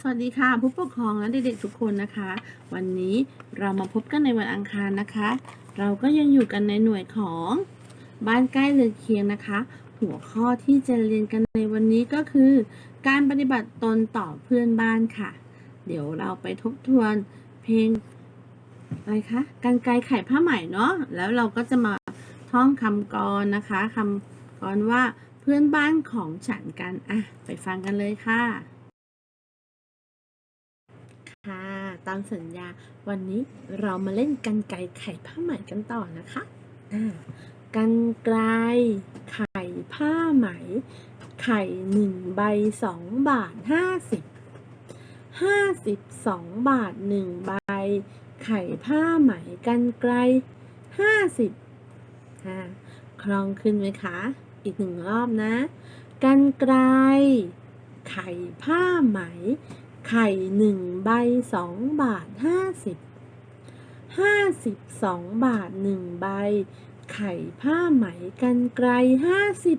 สวัสดีค่ะผู้ปกครองและเด็กๆทุกคนนะคะ วันนี้เรามาพบกันในวันอังคารนะคะ เราก็ยังอยู่กันในหน่วยของบ้านใกล้เรือนเคียงนะคะ หัวข้อที่จะเรียนกันในวันนี้ก็คือ การปฏิบัติตนต่อเพื่อนบ้านค่ะ เดี๋ยวเราไปทบทวนเพลงอะไรคะกันไกลไข่ผ้าไหมเนาะแล้วเราก็จะมาท่องคำกรนะคะคำกรว่าเพื่อนบ้านของฉันกันอะไปฟังกันเลยค่ะ ค่ะ ตามสัญญา วันนี้เรามาเล่นกันไกรไข่ผ้าไหมกันต่อนะคะอ่ากันไกรไข่ผ้าไหม ไข่หนึ่งใบสองบาทห้าสิบห้าสิบสองบาทหนึ่งใบ ไข่ผ้าไหมกันไกรห้าสิบค่ะคลองขึ้นไหมคะ อีกหนึ่งรอบนะ กันไกรไข่ผ้าไหม ไข่หนึ่งใบสองบาทห้าสิบห้าสิบสองบาทหนึ่งใบ ไข่ผ้าไหมกันไกลห้าสิบ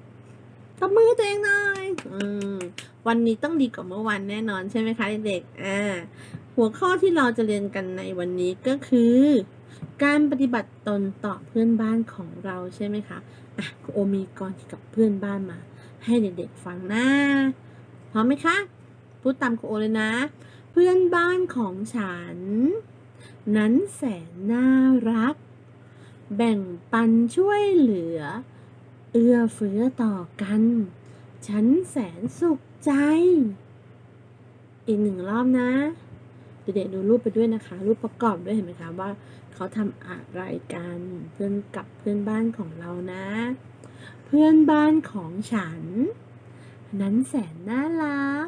ตบมือตัวเองหน่อยอืมวันนี้ต้องดีกว่าเมื่อวานแน่นอนใช่ไหมคะเด็กๆอ่าหัวข้อที่เราจะเรียนกันในวันนี้ก็คือ การปฏิบัติตนต่อเพื่อนบ้านของเราใช่ไหมคะอะโอมีกรกับเพื่อนบ้านมา ให้เด็กๆฟังนะพร้อมไหมคะ พูดตามคโอเลยนะ เพื่อนบ้านของฉัน นั้นแสนน่ารัก แบ่งปันช่วยเหลือ เอื้อเฟื้อต่อกัน ฉันแสนสุขใจ อีกหนึ่งรอบนะเด็กๆดูรูปไปด้วยนะคะ รูปประกอบด้วยเห็นไหมคะว่าเขาทำอะไรกันเพื่อนกับเพื่อนบ้านของเรานะ เพื่อนบ้านของฉัน นั้นแสนน่ารัก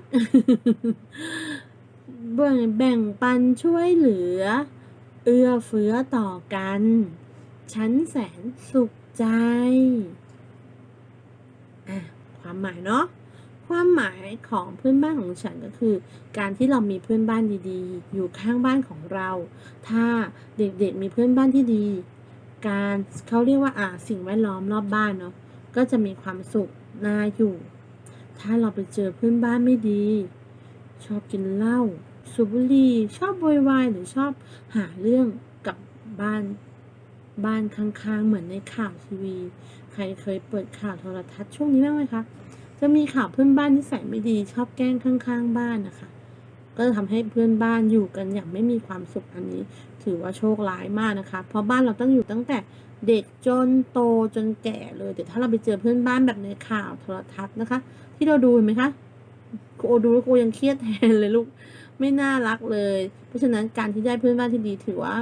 แบ่งแบ่งปันช่วยเหลือ เอื้อเฟื้อต่อกัน ฉันแสนสุขใจความหมายเนาะความหมายของเพื่อนบ้านของฉันก็คือ การที่เรามีเพื่อนบ้านดีๆ อยู่ข้างบ้านของเรา ถ้าเด็กๆมีเพื่อนบ้านที่ดี การเขาเรียกว่าอ่าสิ่งแวดล้อมรอบบ้านเนาะก็จะมีความสุขน่าอยู่ ถ้าเราไปเจอเพื่อนบ้านไม่ดี ชอบกินเหล้าสูบบุหรี่ชอบโวยวายหรือชอบหาเรื่องกับบ้านบ้านข้างๆ เหมือนในข่าวทีวี ใครเคยเปิดข่าวโทรทัศน์ช่วงนี้บ้างไหมคะ จะมีข่าวเพื่อนบ้านที่ใส่ไม่ดี ชอบแกล้งข้างๆ บ้านนะคะ ก็จะทำให้เพื่อนบ้านอยู่กันอย่างไม่มีความสุขอันนี้ ถือว่าโชคร้ายมากนะคะ เพราะบ้านเราต้องอยู่ตั้งแต่เด็กจนโตจนแก่เลย แต่ถ้าเราไปเจอเพื่อนบ้านแบบในข่าวโทรทัศน์นะคะ ที่เราดูเห็นไหมคะโอดูแล้วครูยังเครียดแทนเลยลูกไม่น่ารักเลย เพราะฉะนั้นการที่ได้เพื่อนบ้านที่ดีถือว่า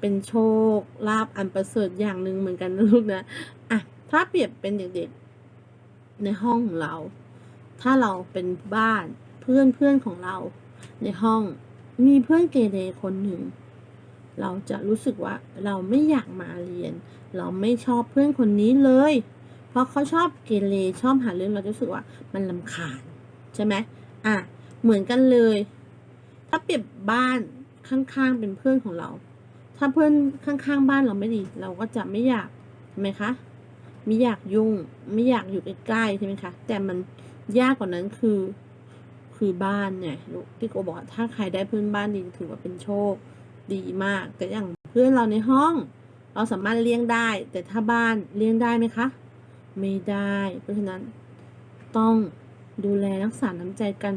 เป็นโชคลาภอันประเสริฐอย่างหนึ่งเหมือนกันนะลูกนะอะถ้าเปรียบเป็นเด็กๆในห้องของเรา ถ้าเราเป็นบ้านเพื่อนเพื่อนของเรา ในห้องมีเพื่อนเกเรคนหนึ่ง เราจะรู้สึกว่าเราไม่อยากมาเรียน เราไม่ชอบเพื่อนคนนี้เลย เพราะเขาชอบเกเรชอบหาเรื่องเราจะรู้สึกว่ามันลำคาญใช่ไหมอะเหมือนกันเลย ถ้าเปรียบบ้านข้างๆเป็นเพื่อนของเรา ถ้าเพื่อนข้างๆบ้านเราไม่ดี เราก็จะไม่อยากใช่ไหมคะไม่อยากยุ่งไม่อยากอยู่ใกล้ๆใช่ไหมคะแต่มันยากกว่านั้นคือคือบ้านเนี่ยลูกที่โกบอกว่าถ้าใครได้เพื่อนบ้านดีถือว่าเป็นโชคดีมาก แต่อย่างเพื่อนเราในห้อง เราสามารถเลี้ยงได้ แต่ถ้าบ้านเลี้ยงได้ไหมคะ ไม่ได้ เพราะฉะนั้นต้องดูแลรักษาน้ำใจกัน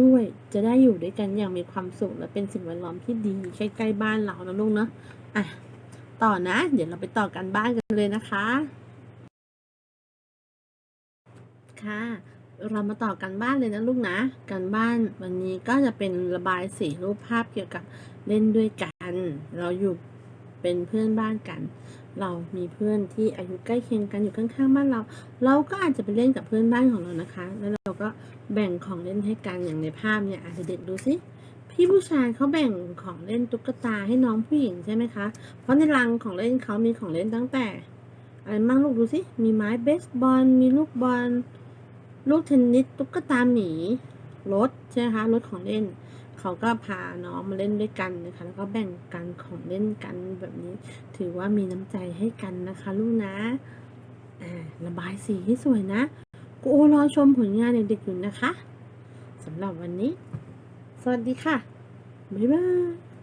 ด้วยจะได้อยู่ด้วยกันอย่างมีความสุขและเป็นสิ่งแวดล้อมที่ดีใกล้ๆบ้านเรานะลูกเนาะอะต่อนะ เดี๋ยวเราไปต่อกันบ้านกันเลยนะคะ ค่ะ เรามาต่อกันบ้านเลยนะลูกนะกันบ้านวันนี้ก็จะเป็นระบายสีรูปภาพเกี่ยวกับเล่นด้วยกัน เราอยู่เป็นเพื่อนบ้านกัน เรามีเพื่อนที่อายุใกล้เคียงกันอยู่ข้างๆบ้านเรา เราก็อาจจะไปเล่นกับเพื่อนบ้านของเรานะคะ แล้วเราก็แบ่งของเล่นให้กันอย่างในภาพเนี่ยอาจจะเด็กดูสิพี่ผู้ชายเขาแบ่งของเล่นตุ๊กตาให้น้องผู้หญิงใช่ไหมคะ เพราะในรังของเล่นเขามีของเล่นตั้งแต่อะไรบ้างลูกดูสิ มีไม้เบสบอล มีลูกบอล ลูกเทนนิส ตุ๊กตาหมี รถใช่ไหมคะ รถของเล่น เขาก็พาน้องมาเล่นด้วยกันนะคะ แล้วก็แบ่งกันของเล่นกันแบบนี้ ถือว่ามีน้ำใจให้กันนะคะ ลูกนะอ่าระบายสีให้สวยนะกูรอชมผลงานเด็กๆอยู่นะคะสำหรับวันนี้ สวัสดีค่ะ บ๊ายบาย